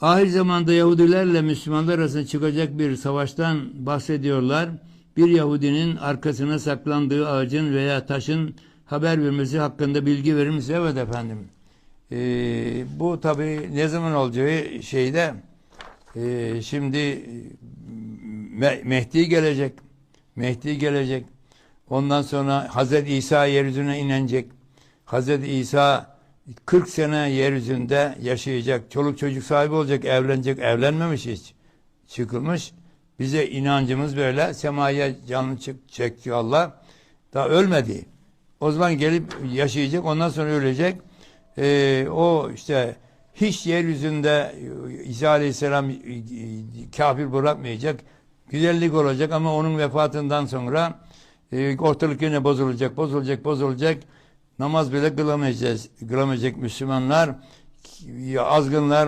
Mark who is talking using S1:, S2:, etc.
S1: Ahir zamanda Yahudilerle Müslümanlar arasında çıkacak bir savaştan bahsediyorlar. Bir Yahudinin arkasına saklandığı ağacın veya taşın haber vermesi hakkında bilgi verir misiniz? Evet efendim. Ee, bu tabi ne zaman olacağı şeyde e, şimdi Me- Mehdi gelecek. Mehdi gelecek. Ondan sonra Hazreti İsa yeryüzüne inecek. Hazreti İsa 40 sene yeryüzünde yaşayacak. Çoluk çocuk sahibi olacak, evlenecek. Evlenmemiş hiç. Çıkılmış. Bize inancımız böyle. Semaya canlı çık çekiyor Allah. Daha ölmedi. O zaman gelip yaşayacak. Ondan sonra ölecek. Ee, o işte hiç yeryüzünde İsa Aleyhisselam e, kafir bırakmayacak. Güzellik olacak ama onun vefatından sonra e, ortalık yine bozulacak, bozulacak, bozulacak. Namaz bile kılamayacağız, kılamayacak Müslümanlar. Azgınlar